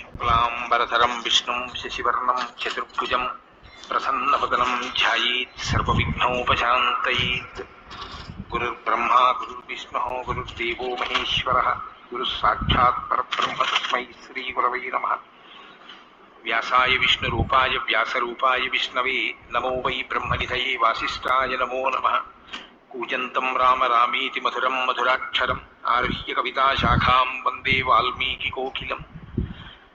शुक्लाम्बरधरं, विष्णु, शशिवर्ण, चतुर्भुज प्रसन्नपदनं ध्यायेत्, सर्वविघ्नोपशान्तयेत्। गुरुर्ब्रह्मा, गुरुर्विष्णुः, गुरुर्देव महेश्वर गुरुस्साक्षात्ब्रह्म परब्रह्म तस्मै श्रीगुरवै व्यासाय विष्णु व्यासरूपाय विष्णवे, नमो वै ब्रह्मनिधये वासिष्ठाय नमो नम। कूजन्तं राम रामीति मधुरम मधुराक्षर मधुराक्षरम् कविता शाखा वंदे वाल्मीकिकोकिलम्।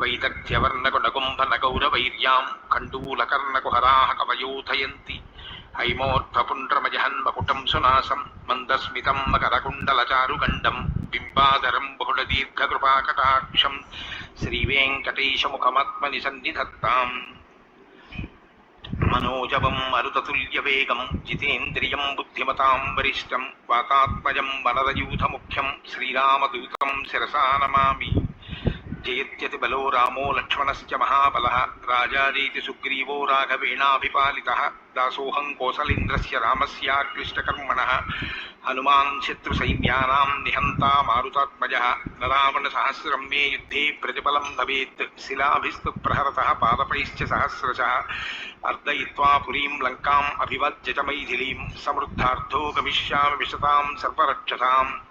వైదగ్ధ్యవర్ణకునగుంభనగౌరవైర్యాం కండూలకర్ణకుహరాः కవయోధయంతి హైమోర్ధపుండ్రమజహన్మకుటం సునాసం మందస్మితం మకరకుండలచారుగండం బింబాధరం బహుళదీర్ఘకృపాకటాక్షం శ్రీవేంకటేశముఖమాత్మని సన్నిధత్తాం మనోజవం మరుతతుల్యవేగం జితేంద్రియం బుద్ధిమతాం వరిష్టం వాతాత్మజం వనరయూథముఖ్యం శ్రీరామదూతం శిరసా నమామి జయత్యతి బలో రామో లక్ష్మణశ్చ మహాబల రాజాదేతి సుగ్రీవో రాఘవేణాభిపాలి దాసోహం కోసలింద్రస్య రామస్యాక్లిష్టకర్మణ హనుమాన్ శత్రుసైన్యానాం నిహంత మారుతాత్మజ నరావణ సహస్రం మే యుద్ధే ప్రతిఫలం భవేత్ శిలాభిస్తు ప్రహరత పాదపైశ్చ సహస్రశ అర్దయిత్వా పురీం లంకాం అభివజ్య మైథిలీం సమృద్ధార్థో గమిష్యామి విశతాం సర్వరక్షసాం.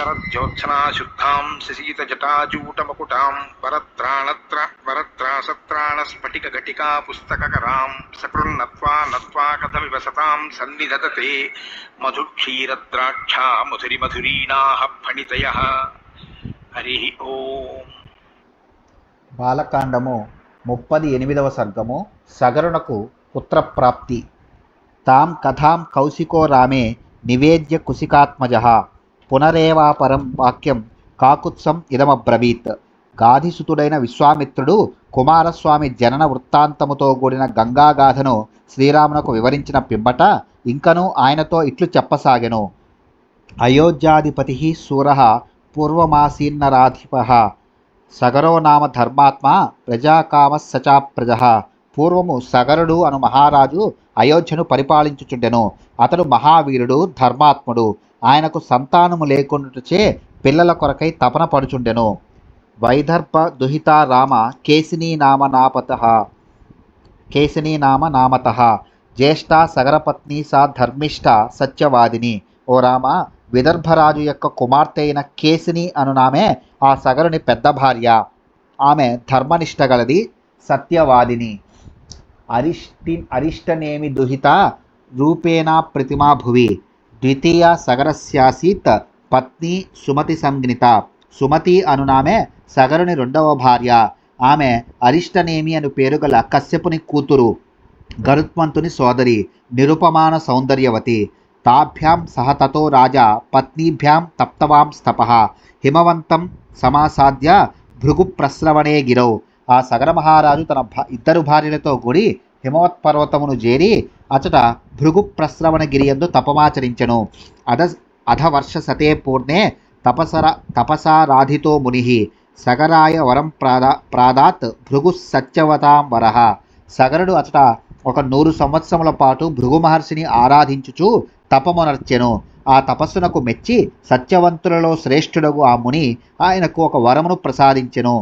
శరజ్యోత్సనాశుద్ధాం శశీతజటాజూటమకుటాం వరత్రాణత్ర వరత్రాసత్రాణ స్ఫటిక ఘటికా పుస్తకరాం సకృన్నత్వా నత్వా కథమివ సతాం సన్నిధతతే మధుక్షీరద్రాక్షా మధురిమధురీణాః ఫణితయ హరి ఓం బాలకాండము ముప్పది ఎనిమిదవ సర్గము సగరునకు పుత్రప్రాప్తి. తాం కథాం కౌశికో రామే నివేద్య కుశికాత్మజ। పునరేవాపరం వాక్యం కాకుత్సం ఇదమబ్రవీత్. గాధిసుతుడైన విశ్వామిత్రుడు కుమారస్వామి జనన వృత్తాంతముతో కూడిన గంగాగాథను శ్రీరామునకు వివరించిన పిమ్మట ఇంకనూ ఆయనతో ఇట్లు చెప్పసాగెను. అయోధ్యాధిపతి సూర పూర్వమాసీన్నరాధిప సగరో నామ ధర్మాత్మ ప్రజాకామ సచా ప్రజ. పూర్వము సగరుడు అను మహారాజు అయోధ్యను పరిపాలించుచుండెను. అతడు మహావీరుడు ధర్మాత్ముడు. ఆయనకు సంతానము లేకుండాచే పిల్లల కొరకై తపన పడుచుండెను. వైదర్భ దుహిత రామ కేసినీ నామ నాపత. కేసినీ నామ నామత. జ్యేష్ఠ సగరపత్ని సా ధర్మిష్ట సత్యవాదిని. ఓ రామ విదర్భరాజు యొక్క కుమార్తె అయిన కేసిని అనునామే ఆ సగరుని పెద్ద భార్య. ఆమె ధర్మనిష్ట గలది సత్యవాదిని. అరిష్టి అరిష్టనేమి దుహిత రూపేణా ప్రతిమా భువి. ద్వితీయ సగరస్యాసీత్ పత్ని సుమతి సంజ్ఞిత సుమతి అనునామే సగరుని రెండవ భార్య. ఆమె అరిష్టనేమి అను పేరు గల కశ్యపుని కూతురు. గరుత్మంతుని సోదరి. నిరుపమాన సౌందర్యవతి. తాభ్యాం సహ తతో రాజా పత్నీభ్యాం తప్తవాం స్తప. హిమవంతం సమాసాద్య భృగు ప్రస్రవణే గిరౌ. ఆ సగర మహారాజు తన ఇద్దరు భార్యలతో కూడి హిమవత్ పర్వతమును చేరి అచట భృగు ప్రస్రవణగిరి యందు తపమాచరించెను. అధ అధవర్ష సతే పూర్ణే తపసర తపసారాధితో ముని సగరాయ వరం ప్రాదా ప్రాదాత్ భృగు సత్యవతాం వరహ సగరుడు అచట ఒక నూరు సంవత్సరముల పాటు భృగు మహర్షిని ఆరాధించుచు తపమునర్చెను. ఆ తపస్సునకు మెచ్చి సత్యవంతులలో శ్రేష్ఠుడగు ఆ ముని ఆయనకు ఒక వరమును ప్రసాదించెను.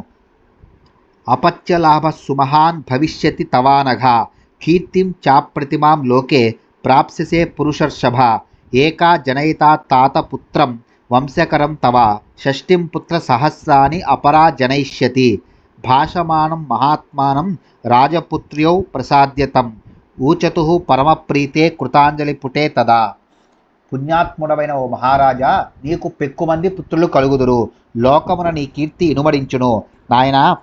అపత్యలాభ సుమహాన్ భవిష్యతి తవానఘ. కీర్తిం చాప్రతిమాం లోకే ప్రాప్స్యసే పురుషర్షభ. ఏకా జనయితా తాత పుత్రం వంశకరం తవ. షష్ఠిం పుత్ర సహస్రాని అపరా జనయిష్యతి. భాషమానం మహాత్మానం రాజపుత్ర్యౌ ప్రసాద్యతం. ఊచతు పరమప్రీతే కృతాంజలి పుటే తదా. పుణ్యాత్ముడమైన ఓ మహారాజా నీకు పెక్కుమంది పుత్రులు కలుగుదురు. లోకమున నీ కీర్తి ఇనుమడించును. నాయనా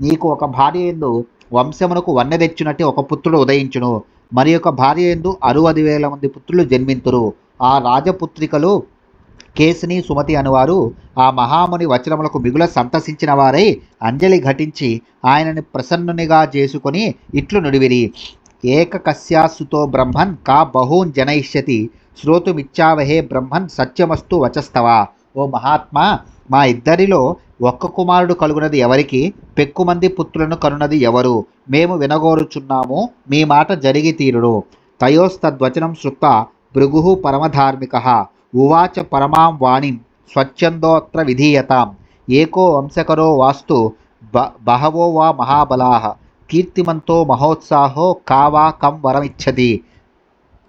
నీకు ఒక భార్య ఎందు వంశమునకు వన్నె తెచ్చినట్టు ఒక పుత్రుడు ఉదయించును. మరి యొక్క భార్య ఎందు అరువది వేల మంది పుత్రులు జన్మింతురు. ఆ రాజపుత్రికలు కేసిని సుమతి అనువారు. ఆ మహాముని వచనములకు మిగుల సంతసించిన వారై అంజలి ఘటించి ఆయనని ప్రసన్నునిగా చేసుకొని ఇట్లు నుడివిరి. ఏకకస్యాసుతో బ్రహ్మన్ కా బహూన్ జనయిష్యతి. శ్రోతుమిచ్చావహే బ్రహ్మన్ సత్యమస్తు వచస్తవా. ఓ మహాత్మా మా ఇద్దరిలో ఒక్క కుమారుడు కలుగునది ఎవరికి? పెక్కుమంది పుత్రులను కనున్నది ఎవరు? మేము వినగోరుచున్నాము మీ మాట జరిగి తీరుడు తయోస్తద్వచనం శ్రుత్వ భృగు పరమధార్మిక. ఉవాచ పరమాం వాణిం స్వచ్ఛందోత్ర విధీయతాం. ఏకో వంశకరో వాస్తు బ బహవో వా మహాబలా. కీర్తిమంతో మహోత్సాహో కావా కం వరమిచ్చది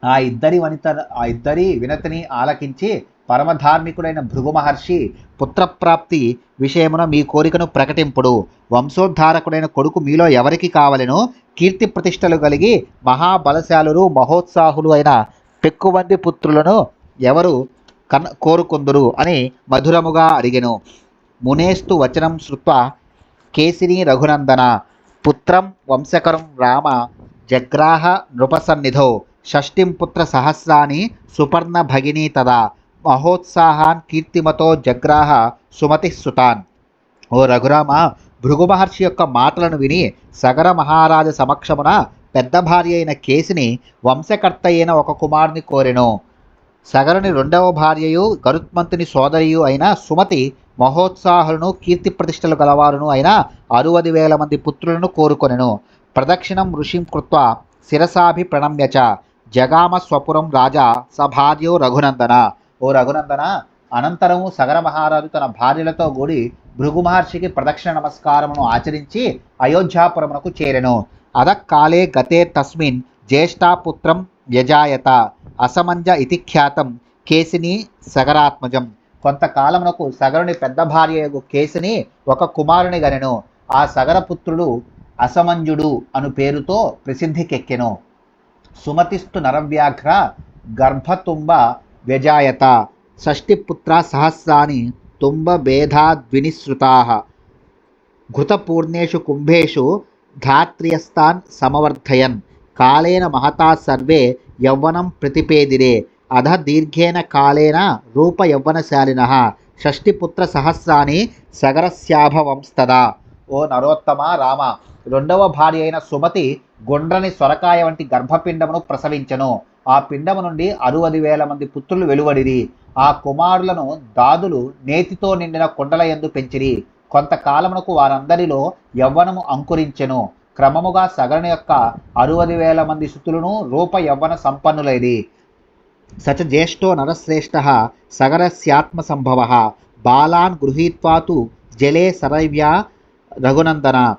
ఆ ఇద్దరి వనిత ఆ ఇద్దరి వినతిని ఆలకించి పరమధార్మికుడైన భృగు మహర్షి పుత్రప్రాప్తి విషయమున మీ కోరికను ప్రకటింపుడు. వంశోద్ధారకుడైన కొడుకు మీలో ఎవరికి కావలెనో? కీర్తి ప్రతిష్టలు కలిగి మహాబలశాలురు మహోత్సాహులు అయిన పెక్కుమంది పుత్రులను ఎవరు కన్ కోరుకుందురు అని మధురముగా అడిగెను. మునేస్తు వచనం శృత్వ కేసిని రఘునందన. పుత్రం వంశకరం రామ జగ్రాహ నృపసన్నిధో. షష్టిం పుత్ర సహస్రాని సుపర్ణ భగినీ తదా. మహోత్సాహాన్ కీర్తిమతో జగ్రాహ సుమతి సుతాన్. ఓ రఘురామ భృగు మహర్షి యొక్క మాటలను విని సగర మహారాజ సమక్షమున పెద్ద భార్య అయిన కేసిని వంశకర్త అయిన ఒక కుమారుని కోరెను. సగరుని రెండవ భార్యయు గరుత్మంతుని సోదరియు అయిన సుమతి మహోత్సాహులను కీర్తి ప్రతిష్టలు గలవారును అయిన అరువది వేల మంది పుత్రులను కోరుకొనెను. ప్రదక్షిణం ఋషిం కృత్వ శిరసాభి ప్రణమ్యచ జగామ స్వపురం రాజా సభార్యో రఘునందన. ఓ రఘునందన అనంతరము సగర మహారాజు తన భార్యలతో కూడి భృగు మహర్షికి ప్రదక్షిణ నమస్కారమును ఆచరించి అయోధ్యాపురమునకు చేరెను. అదక్కాలే గతే తస్మిన్ జ్యేష్ఠాపుత్రం యజాయత అసమంజ ఇతి ఖ్యాతం కేసిని సగరాత్మజం. కొంతకాలమునకు సగరుని పెద్ద భార్య కేసిని ఒక కుమారుని గనెను. ఆ సగరపుత్రుడు అసమంజుడు అను పేరుతో ప్రసిద్ధికెక్కెను సుమతిస్తు నరవ్యాఘ్ర గర్భతుంబ వ్యజాయత షష్టిపుత్ర సహస్రాని తుంబభేదాద్వినిసృతా ఘృతపూర్ణేషు కుంభేషు ధాత్రియస్తాన్ సమవర్ధయన్. కాళేన మహతా సర్వే యవ్వనం ప్రతిపేదిరే. అధ దీర్ఘేన కాళేన రూపయవ్వనశాలిన షష్టిపుత్ర సహస్రాని సగరస్యాభవంస్తదా. ఓ నరోత్తమ రామ రెండవ భార్య అయిన సుమతి గుండ్రని సొరకాయ వంటి గర్భపిండమును ప్రసవించను. ఆ పిండము నుండి అరువది వేల మంది పుత్రులు వెలువడిరి. ఆ కుమారులను దాదులు నేతితో నిండిన కొండల ఎందు పెంచిరి. కొంతకాలమునకు వారందరిలో యవ్వనము అంకురించెను. క్రమముగా సగరుని యొక్క అరువది వేల మంది సుతులను రూప యవ్వన సంపన్నులైది సచ జ్యేష్ఠో నరశ్రేష్ఠ సగరస్యాత్మ సంభవ. బాలాన్ గృహీత్వా తు జలే సరైవ్యా రఘునందన.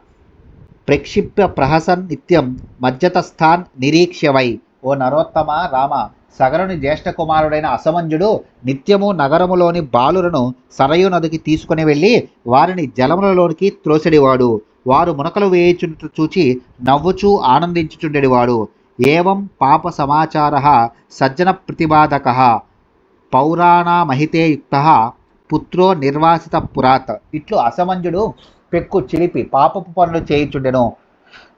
ప్రక్షిప్య ప్రహసన్ నిత్యం మధ్యతస్థాన్ నిరీక్ష్య వై ఓ నరోత్తమ రామ సగరుని జ్యేష్ఠ కుమారుడైన అసమంజుడు నిత్యము నగరములోని బాలులను సరయు నదికి తీసుకుని వెళ్ళి వారిని జలములలోనికి త్రోసెడివాడు. వారు మునకలు వేయుచుంటు చూచి నవ్వుచూ ఆనందించుచుండెడివాడు. ఏవం పాప సమాచార సజ్జన ప్రతిపాదక పౌరాణమహితే యుక్త పుత్రో నిర్వాసిత పురాత్. ఇట్లు అసమంజుడు పెక్కు చిలిపి పాపపు పనులు చేయుచుండెను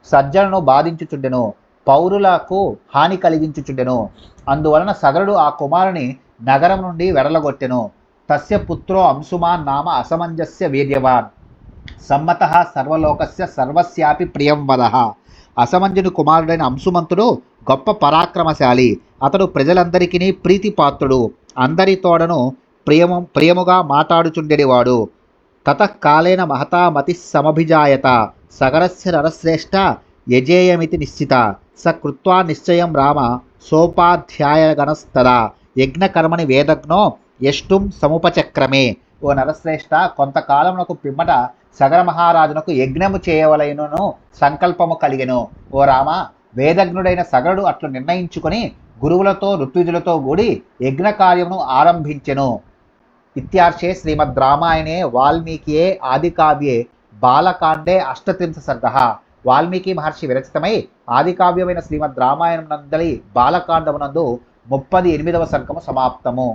సజ్జనను బాధించుచుండెను. పౌరులకు హాని కలిగించుచుండెను. అందువలన సగరుడు ఆ కుమారుని నగరం నుండి వెడలగొట్టెను. తస్య పుత్రో అంశుమాన్ నామ అసమంజస్య వీర్యవాన్. సమ్మత సర్వలోకస్య సర్వస్యాపి ప్రియం వద. అసమంజుని కుమారుడైన అంశుమంతుడు గొప్ప పరాక్రమశాలి. అతడు ప్రజలందరికీ ప్రీతిపాత్రుడు. అందరి తోడను ప్రియము ప్రియముగా మాట్లాడుచుండెడివాడు. తతకాలేన మహతామతి సమభిజాయత. సగరస్య నరశ్రేష్ఠ యజేయమితి నిశ్చిత. స కృత్వా నిశ్చయం రామ. సోపాధ్యాయగణస్తదా యజ్ఞకర్మని వేదజ్ఞో యష్టుం సముపచక్రమే. ఓ నరశ్రేష్ఠ కొంతకాలమునకు పిమ్మట సగర మహారాజునకు యజ్ఞము చేయవలైనను సంకల్పము కలిగెను. ఓ రామ వేదజ్ఞుడైన సగరుడు అట్లు నిర్ణయించుకొని గురువులతో ఋత్విజులతో కూడి యజ్ఞ కార్యమును ఆరంభించెను. ఇత్యార్షే శ్రీమద్ రామాయణే వాల్మీకియే ఆదికావ్యే. బాలకాండే అష్టత్రింశ సర్గ. వాల్మీకి మహర్షి విరచితమై ఆదికావ్యమైన శ్రీమద్ రామాయణం నందలి బాలకాండమునందు ముప్పది ఎనిమిదవ సర్గము సమాప్తము.